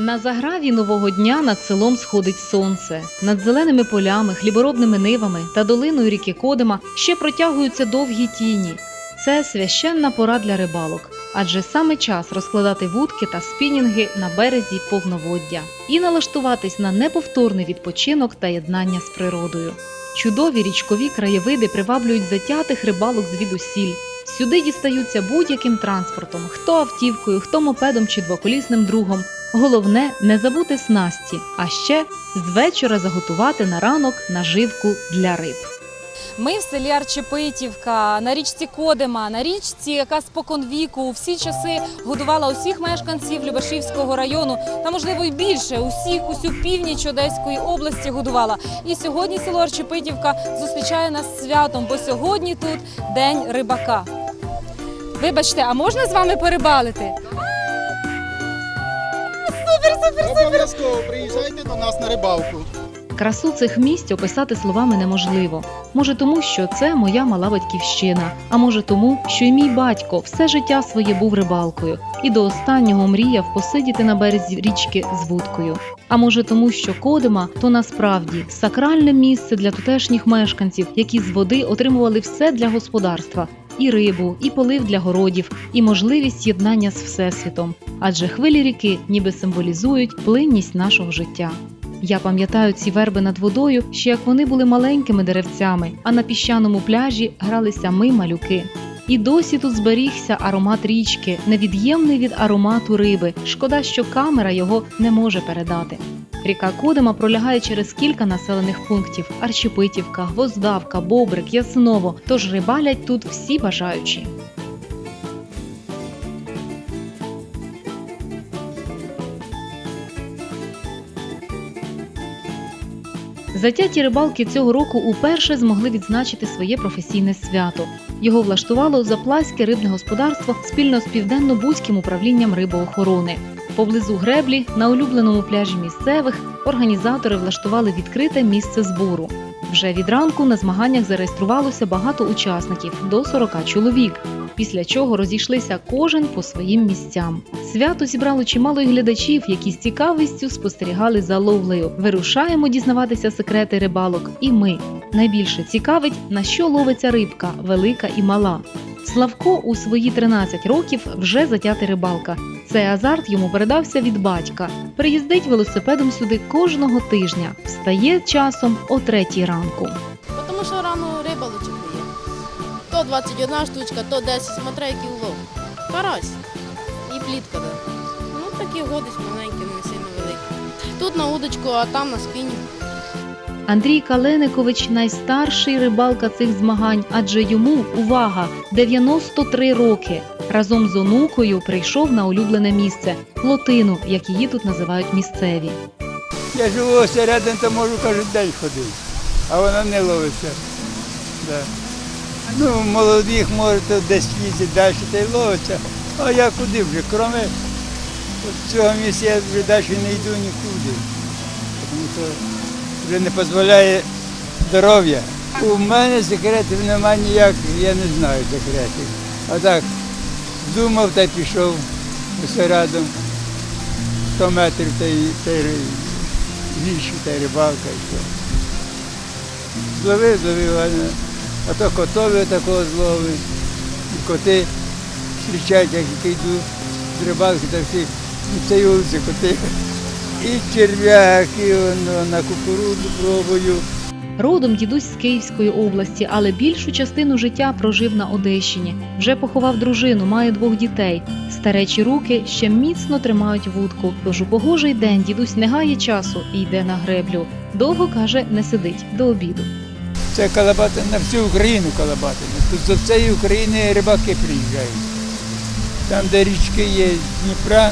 На заграві нового дня над селом сходить сонце. Над зеленими полями, хліборобними нивами та долиною ріки Кодима ще протягуються довгі тіні. Це священна пора для рибалок, адже саме час розкладати вудки та спінінги на березі повноводдя і налаштуватись на неповторний відпочинок та єднання з природою. Чудові річкові краєвиди приваблюють затятих рибалок звідусіль. Сюди дістаються будь-яким транспортом, хто автівкою, хто мопедом чи двоколісним другом. Головне не забути снасті, а ще з вечора заготувати на ранок наживку для риб. Ми в селі Арчепитівка, на річці Кодима, на річці, яка спокон віку у всі часи годувала усіх мешканців Любашівського району та, можливо, й більше усіх, усю північ Одеської області годувала. І сьогодні село Арчепитівка зустрічає нас святом, бо сьогодні тут день рибака. Вибачте, а можна з вами перебалити? Обов'язково приїжджайте до нас на рибалку. Красу цих місць описати словами неможливо. Може, тому що це моя мала батьківщина, а може тому, що і мій батько все життя своє був рибалкою і до останнього мріяв посидіти на березі річки з вудкою. А може тому, що Кодима то насправді сакральне місце для тутешніх мешканців, які з води отримували все для господарства. І рибу, і полив для городів, і можливість єднання з всесвітом. Адже хвилі ріки ніби символізують плинність нашого життя. Я пам'ятаю ці верби над водою, ще як вони були маленькими деревцями, а на піщаному пляжі гралися ми малюки. І досі тут зберігся аромат річки, невід'ємний від аромату риби. Шкода, що камера його не може передати. Ріка Кодима пролягає через кілька населених пунктів: Арчепитівка, Гвоздавка, Бобрик, Ясново. Тож рибалять тут всі бажаючі. Затяті рибалки цього року уперше змогли відзначити своє професійне свято. Його влаштувало Заплаське рибне господарство спільно з південно-бузьким управлінням рибоохорони. Поблизу греблі на улюбленому пляжі місцевих організатори влаштували відкрите місце збору. Вже від ранку на змаганнях зареєструвалося багато учасників до 40 чоловік. Після чого розійшлися кожен по своїм місцям. Свято зібрало чимало й глядачів, які з цікавістю спостерігали за ловлею. Вирушаємо дізнаватися секрети рибалок. І ми найбільше цікавить, на що ловиться рибка, велика і мала. Славко у свої 13 років вже затятий рибалка. Цей азарт йому передався від батька. Приїздить велосипедом сюди кожного тижня. Встає часом о третій ранку. 21 штучка, то 10, смотря який улов. Карась. І плітка. Да. Ну такі годись маленькі, не сильно великі. Тут на удочку, а там на спині. Андрій Каленикович найстарший рибалка цих змагань, адже йому увага 93 роки. Разом з онукою прийшов на улюблене місце лотину, як її тут називають місцеві. Я живу ось рядом, то можу кожен день ходити, а вона не ловиться. Да. Ну, молодих може то десь їздять далі та й ловиться. А я куди вже? Кроме цього місця я вже далі не йду нікуди. Тому що вже не дозволяє здоров'я. У мене секретів немає ніяких, я не знаю секретів. А так, думав та й пішов ось рядом 100 метрів та й, та й та й рибалка і все. Зловив, зловив, а, а то котові такого зловив. І коти зустрічають, як я йду з рибалки, та всі на цій вулиці коти. І черв'яки, воно, на кукурудзу пробую. Родом дідусь з Київської області, але більшу частину життя прожив на Одещині. Вже поховав дружину, має двох дітей. Старечі руки ще міцно тримають вудку. Тож у погожий день дідусь не гає часу і йде на греблю. Довго каже, не сидить до обіду. Це Калабати на всю Україну Калабатина. Тут з цієї України рибаки приїжджають. Там, де річки є з Дніпра,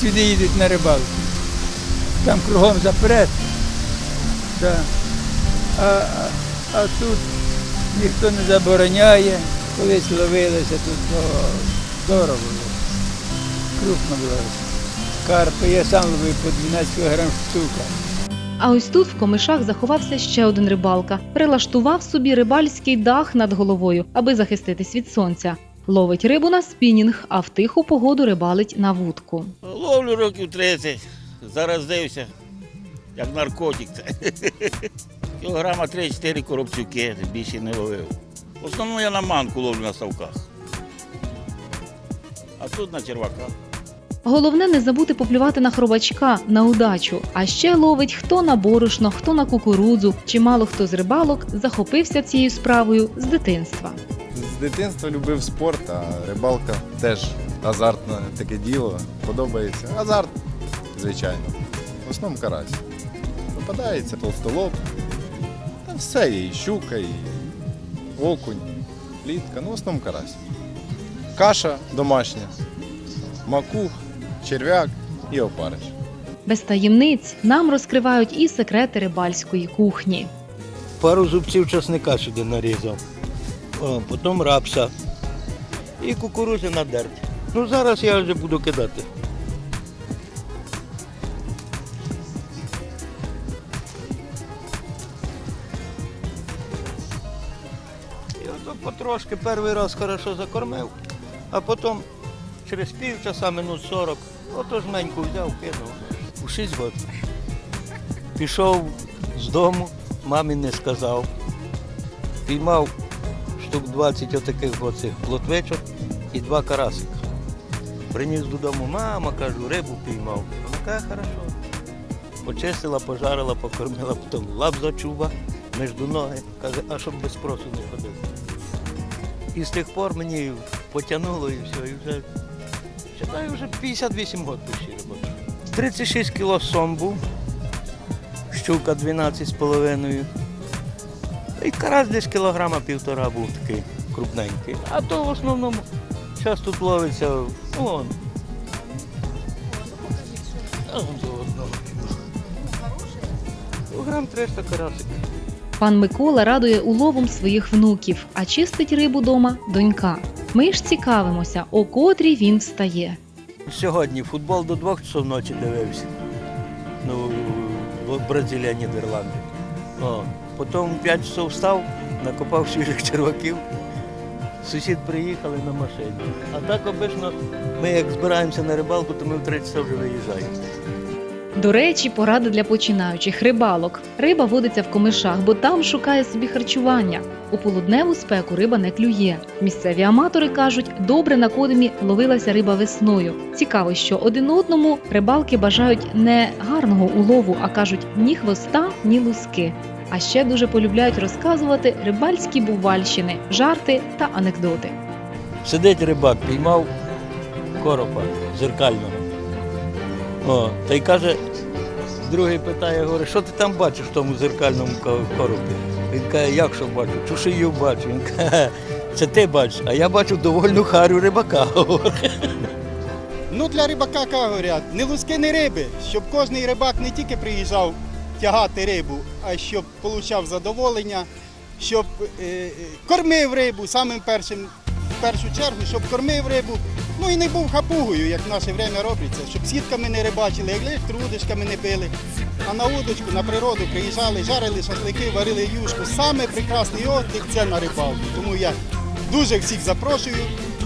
сюди їдуть на рибалку. Там кругом запрет. Да. А, а, а тут ніхто не забороняє. Колись ловилися тут здорово. Крупно було. Карпи я сам ловив по 12 кг штука. А ось тут в комишах заховався ще один рибалка. Прилаштував собі рибальський дах над головою, аби захиститись від сонця. Ловить рибу на спінінг, а в тиху погоду рибалить на вудку. Ловлю років 30. Зараз дивився, як наркотик. Кілограма 3-4 коробчуки, більше не ловив. В основному я на манку ловлю на ставках. А тут на черваках. Головне не забути поплювати на хробачка на удачу. А ще ловить хто на борошно, хто на кукурудзу. Чимало хто з рибалок захопився цією справою з дитинства. З дитинства любив спорт, а рибалка теж азартне таке діло. Подобається. Азарт, звичайно. В основному карась. Попадається толстолоб. Та все є, і щука, і окунь, плітка, ну в основному карась. Каша домашня, макух, черв'як і опариш. Без таємниць нам розкривають і секрети рибальської кухні. пару зубців часника сюди нарізав, О, потім рапса і кукурузи надерть. Ну зараз я вже буду кидати. І ото потрошки перший раз хорошо закормив, а потім через півчаса, минут 40, ото жменьку взяв, кинув у 6 років. Пішов з дому, мамі не сказав. Піймав штук 20 отаких оцих плотвичок і два карасика. Приніс додому, мама, кажу, рибу піймав. Каже, хорошо. Почистила, пожарила, покормила, потім лап зачуба між ноги. Каже, а щоб без спросу не ходив. І з тих пор мені потягнуло і все, і вже читаю, вже 58 років ще роботи. 36 кіло сомбу, щука 12 з. І карась десь кілограма півтора був такий крупненький. А то в основному зараз тут ловиться вон. Одного. Кілограм 300 карасик. Пан Микола радує уловом своїх внуків, а чистить рибу дома донька. Ми ж цікавимося, о котрій він встає. Сьогодні футбол до двох часов ночі дивився. Ну, Бразилія, Нідерланди. О, потім 5 часов встав, накопав свіжих черваків. Сусід приїхали на машині. А так обично ми як збираємося на рибалку, то ми в 3 часа вже виїжджаємо. До речі, порада для починаючих рибалок. Риба водиться в комишах, бо там шукає собі харчування. У полудневу спеку риба не клює. Місцеві аматори кажуть, добре на кодемі ловилася риба весною. Цікаво, що один одному рибалки бажають не гарного улову, а кажуть ні хвоста, ні луски. А ще дуже полюбляють розказувати рибальські бувальщини, жарти та анекдоти. Сидить рибак, піймав коропа зеркального. О, та й каже, другий питає, говорить, що ти там бачиш в тому зеркальному ко- коропі? Він каже, як що бачу? Чушию бачу. Він каже, це ти бачиш, а я бачу довольну харю рибака. Ну для рибака говорять, не луски, не риби, щоб кожний рибак не тільки приїжджав тягати рибу, а щоб отримав задоволення, щоб е, е, кормив рибу самим першим, в першу чергу, щоб кормив рибу. Ну і не був хапугою, як в наше время робиться, щоб сітками не рибачили, трудочками не били. А на удочку, на природу приїжджали, жарили шашлики, варили юшку. Саме прекрасний отдих це на рибалку. Тому я дуже всіх запрошую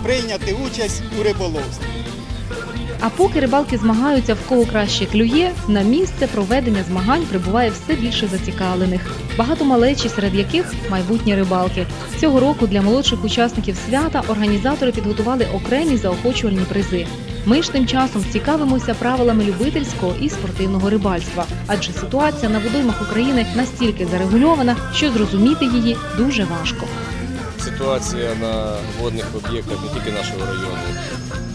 прийняти участь у риболовстві. А поки рибалки змагаються, в кого краще клює, на місце проведення змагань прибуває все більше зацікавлених. Багато малечі, серед яких майбутні рибалки. Цього року для молодших учасників свята організатори підготували окремі заохочувальні призи. Ми ж тим часом цікавимося правилами любительського і спортивного рибальства, адже ситуація на водоймах України настільки зарегульована, що зрозуміти її дуже важко. Ситуація на водних об'єктах не тільки нашого району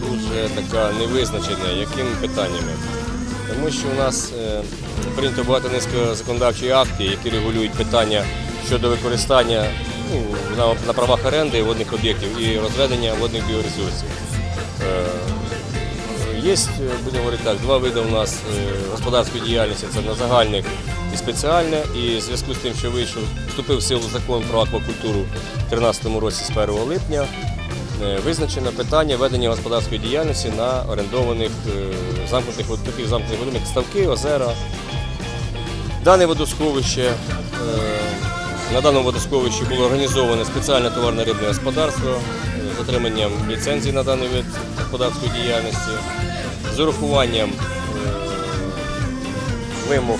дуже така невизначена, якими питаннями. Тому що у нас е, прийнято багато низка законодавчих актів, які регулюють питання щодо використання ну, на, на правах оренди водних об'єктів і розведення водних біоресурсів. Є, будемо говорити так, два види у нас е, господарської діяльності це на загальних і спеціальне. І в зв'язку з тим, що вийшов, вступив в силу закон про аквакультуру у 2013 році з 1 липня, е, визначено питання ведення господарської діяльності на орендованих е, замкнутих таких замкнутих водоймах, як ставки, озера. Дане водосховище, е, на даному водосховищі було організоване спеціальне товарне рибне господарство, з отриманням ліцензії на даний вид господарської діяльності, з урахуванням е, вимог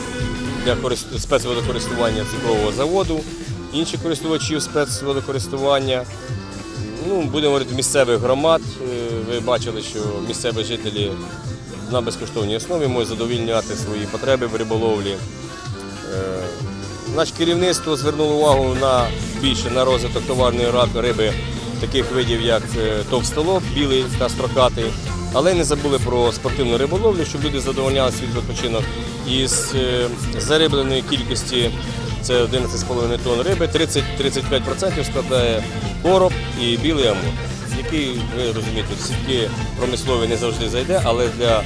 для спецводокористування цукрового заводу, інших користувачів спецводокористування. Ну, будемо говорити, місцевих громад. Е, Ви бачили, що місцеві жителі на безкоштовній основі можуть задовільняти свої потреби в риболовлі. Е, Наше керівництво звернуло увагу на більше на розвиток товарної риби таких видів, як товстолоб, білий та строкатий. Але не забули про спортивну риболовлю, щоб люди задовольняли свій відпочинок. Із е, зарибленої кількості це 11,5 тонн риби, 30-35% складає короб і білий амур, який, ви розумієте, в сітки промислові не завжди зайде, але для е,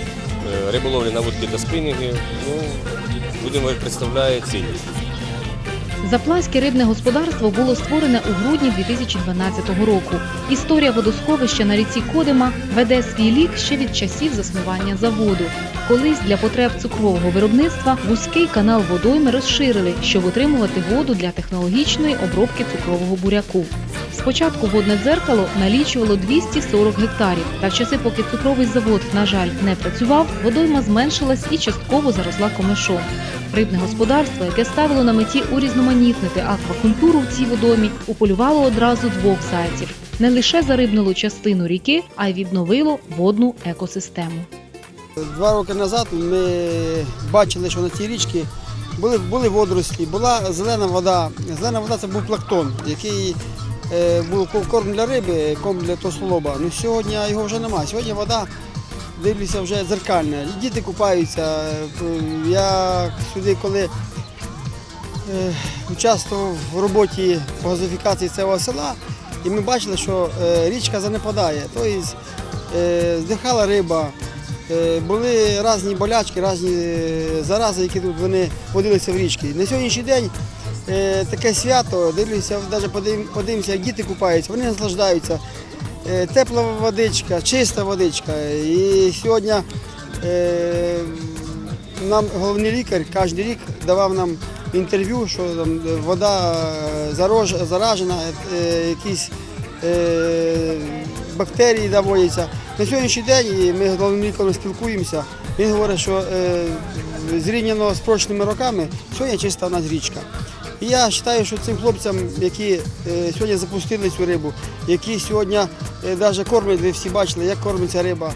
риболовлі на вудки та спінінги, ну, будемо представляє цінність. Запланське рибне господарство було створене у грудні 2012 року. Історія водосховища на ріці Кодима веде свій лік ще від часів заснування заводу. Колись для потреб цукрового виробництва вузький канал водойми розширили, щоб отримувати воду для технологічної обробки цукрового буряку. Спочатку водне дзеркало налічувало 240 гектарів, та в часи, поки цукровий завод, на жаль, не працював, водойма зменшилась і частково заросла комишом. Рибне господарство, яке ставило на меті урізноманітнити аквакультуру в цій водомі, уполювало одразу двох зайців. Не лише зарибнуло частину ріки, а й відновило водну екосистему. Два роки назад ми бачили, що на цій річці були, були водорослі, була зелена вода. Зелена вода це був плактон, який е, був корм для риби, корм для тослолоба. Ну, сьогодні його вже немає. Сьогодні вода, дивлюся, вже дзеркальна. Діти купаються. Я сюди, коли е, участвував в роботі по газифікації цього села, і ми бачили, що е, річка занепадає. Тобто здихала риба. Були різні болячки, різні зарази, які тут вони водилися в річці. На сьогоднішній день таке свято, дивлюся, навіть подивимося, як діти купаються, вони наслаждаються. Е, Тепла водичка, чиста водичка. І сьогодні е, нам головний лікар кожен рік давав нам інтерв'ю, що там вода е, заражена, якісь бактерії доводяться. На сьогоднішній день ми з головним лікарем спілкуємося. Він говорить, що зрівняно з прошлими роками сьогодні чиста в нас річка. Я вважаю, що цим хлопцям, які е, сьогодні запустили цю рибу, які сьогодні навіть кормять, ви всі бачили, як кормиться риба.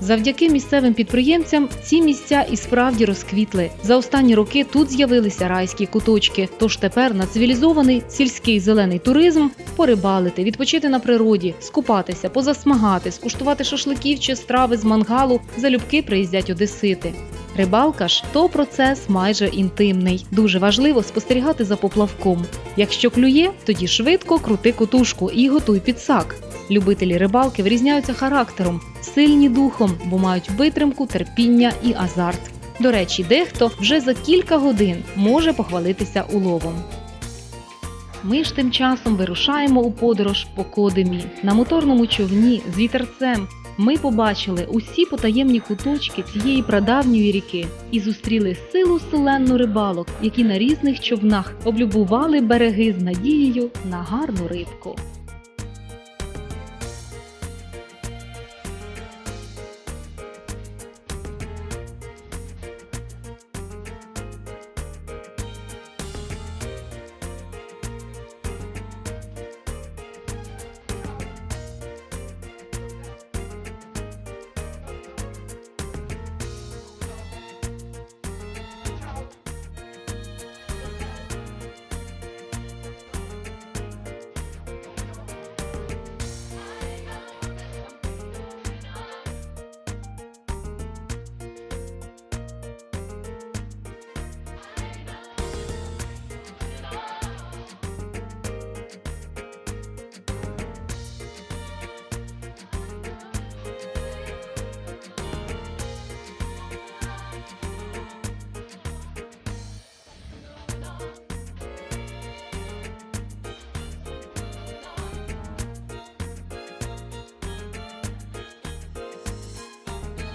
Завдяки місцевим підприємцям ці місця і справді розквітли. За останні роки тут з'явилися райські куточки. Тож тепер на цивілізований сільський зелений туризм порибалити, відпочити на природі, скупатися, позасмагати, скуштувати шашликів чи страви з мангалу залюбки приїздять одесити. Рибалка ж то процес майже інтимний. Дуже важливо спостерігати за поплавком. Якщо клює, тоді швидко крути кутушку і готуй підсак. Любителі рибалки вирізняються характером, сильні духом, бо мають витримку, терпіння і азарт. До речі, дехто вже за кілька годин може похвалитися уловом. Ми ж тим часом вирушаємо у подорож по Кодимі. На моторному човні з вітерцем ми побачили усі потаємні куточки цієї прадавньої ріки і зустріли силу селенну рибалок, які на різних човнах облюбували береги з надією на гарну рибку.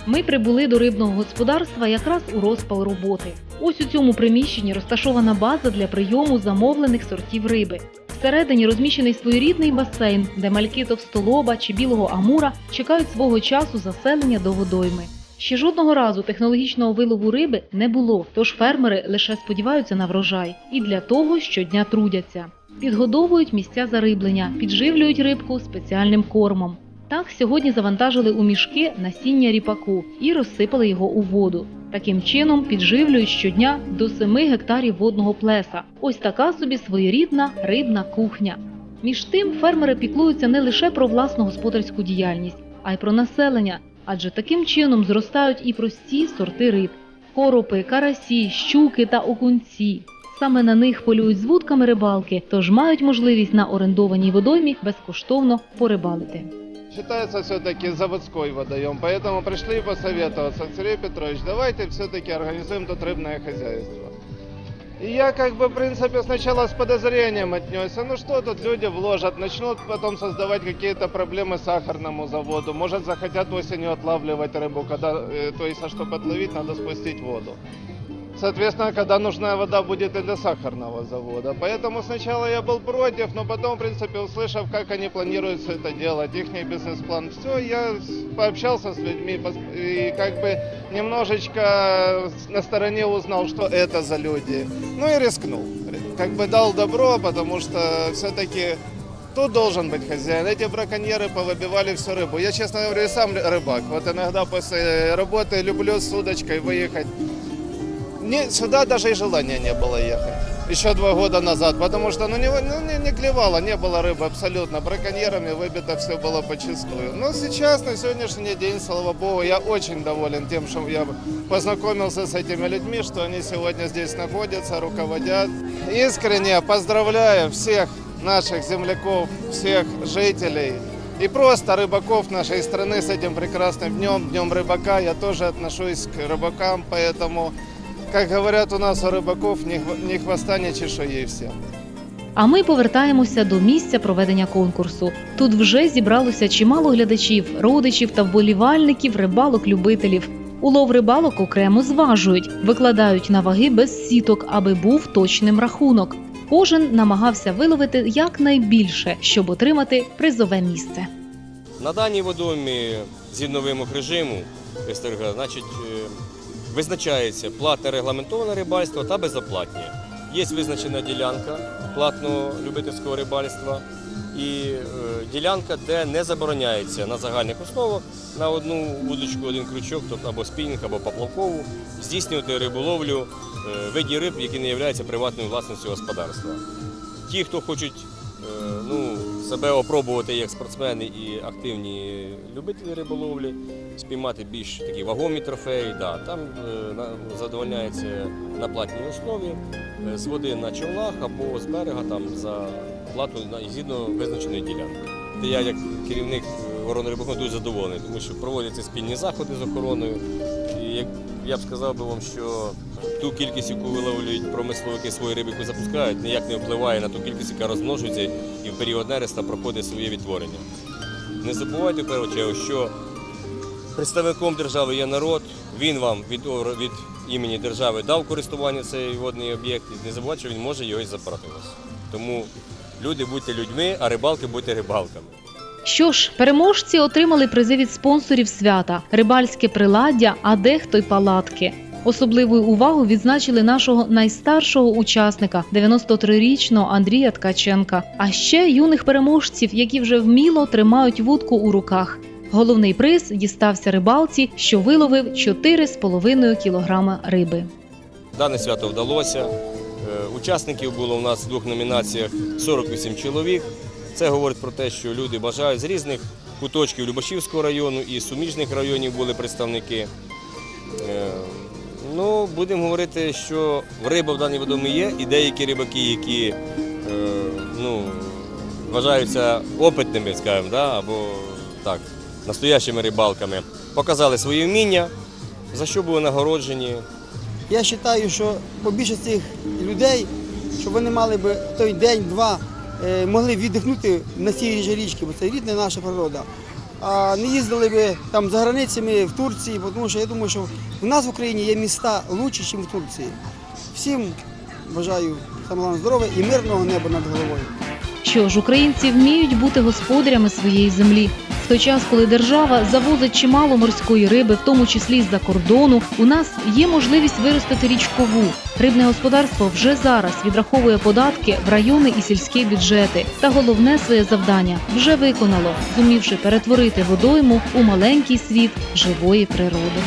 Ми прибули до рибного господарства якраз у розпал роботи. Ось у цьому приміщенні розташована база для прийому замовлених сортів риби. Всередині розміщений своєрідний басейн, де мальки товстолоба чи білого амура чекають свого часу заселення до водойми. Ще жодного разу технологічного вилову риби не було, тож фермери лише сподіваються на врожай і для того щодня трудяться. Підгодовують місця зариблення, підживлюють рибку спеціальним кормом. Так сьогодні завантажили у мішки насіння ріпаку і розсипали його у воду. Таким чином підживлюють щодня до 7 гектарів водного плеса. Ось така собі своєрідна рибна кухня. Між тим фермери піклуються не лише про власну господарську діяльність, а й про населення, адже таким чином зростають і прості сорти риб: коропи, карасі, щуки та окунці. Саме на них полюють з вудками рибалки, тож мають можливість на орендованій водоймі безкоштовно порибалити. Считается все-таки заводской водоем, поэтому пришли посоветоваться. Сергей Петрович, давайте все-таки организуем тут рыбное хозяйство. И я как бы, в принципе, сначала с подозрением отнесся. Ну что тут люди вложат, начнут потом создавать какие-то проблемы сахарному заводу. Может захотят осенью отлавливать рыбу, когда, э, то есть, а чтобы отловить, надо спустить воду. Соответственно, когда нужная вода будет и для сахарного завода. Поэтому сначала я был против, но потом, в принципе, услышав, как они планируют все это делать, их бизнес-план, все, я пообщался с людьми и как бы немножечко на стороне узнал, что это за люди. Ну и рискнул. Как бы дал добро, потому что все-таки Тут должен быть хозяин. Эти браконьеры повыбивали всю рыбу. Я, честно говорю, и сам рыбак. Вот иногда после работы люблю с удочкой выехать. Мне сюда даже и желания не было ехать. Еще два года назад, потому что ну, не, ну, не, не клевало, не было рыбы абсолютно. Браконьерами выбито все было почистую. Но сейчас, на сегодняшний день, слава богу, я очень доволен тем, что я познакомился с этими людьми, что они сегодня здесь находятся, руководят. Искренне поздравляю всех наших земляков, всех жителей и просто рыбаков нашей страны с этим прекрасным днем, днем рыбака. Я тоже отношусь к рыбакам, поэтому, как говорят у нас у рыбаков, ни, хво- хвоста, ни чешуи всем. А ми повертаємося до місця проведення конкурсу. Тут вже зібралося чимало глядачів, родичів та вболівальників, рибалок-любителів. Улов рибалок окремо зважують, викладають на ваги без сіток, аби був точним рахунок. Кожен намагався виловити якнайбільше, щоб отримати призове місце. На даній водоймі згідно вимог режиму значить, е, визначається платне регламентоване рибальство та безоплатне. Є визначена ділянка платного любительського рибальства і е, ділянка, де не забороняється на загальних основах на одну вудочку, один крючок, тобто або спінінг, або поплавкову, здійснювати риболовлю е, видів риб, які не являються приватною власністю господарства. Ті, хто хочуть е, ну, себе опробувати як спортсмени і активні любителі риболовлі, спіймати більш такі вагомі трофеї, да, там е, задовольняється на платній основі е, з води на човнах або з берега там за плату згідно визначеної ділянки. Я як керівник охорони рибаків дуже задоволений, тому що проводяться спільні заходи з охороною. І як я б сказав би вам, що ту кількість, яку виловлюють промисловики свої риби, яку запускають, ніяк не впливає на ту кількість, яка розмножується і в період нереста проходить своє відтворення. Не забувайте в першу чергу, що представником держави є народ, він вам від, від імені держави дав користування цей водний об'єкт. І не забувайте, що він може його і забрати вас. Тому люди будьте людьми, а рибалки будьте рибалками. Що ж, переможці отримали призи від спонсорів свята, рибальське приладдя, а дехто й палатки. Особливою увагу відзначили нашого найстаршого учасника 93-річного Андрія Ткаченка, а ще юних переможців, які вже вміло тримають вудку у руках. Головний приз дістався рибалці, що виловив 4,5 кілограма риби. Дане свято вдалося. Е, Учасників було у нас в двох номінаціях 48 чоловік. Це говорить про те, що люди бажають з різних куточків Любашівського району і суміжних районів були представники. Е, Ну, будемо говорити, що риба в даній водомі є, і деякі рибаки, які е, ну, вважаються опитними, скажімо, да, або так, настоящими рибалками, показали свої вміння, за що були нагороджені. Я вважаю, що побільше цих людей, щоб вони мали б той день-два, е, могли віддихнути на цій же річці, бо це рідна наша природа. А не їздили б там за границями в Турції, тому що я думаю, що в нас в Україні є міста краще, ніж в Турції. Всім бажаю головне здоров'я і мирного неба над головою. що ж, українці вміють бути господарями своєї землі. Той час, коли держава завозить чимало морської риби, в тому числі з-за кордону, у нас є можливість виростити річкову. Рибне господарство вже зараз відраховує податки в райони і сільські бюджети. Та головне своє завдання вже виконало, зумівши перетворити водойму у маленький світ живої природи.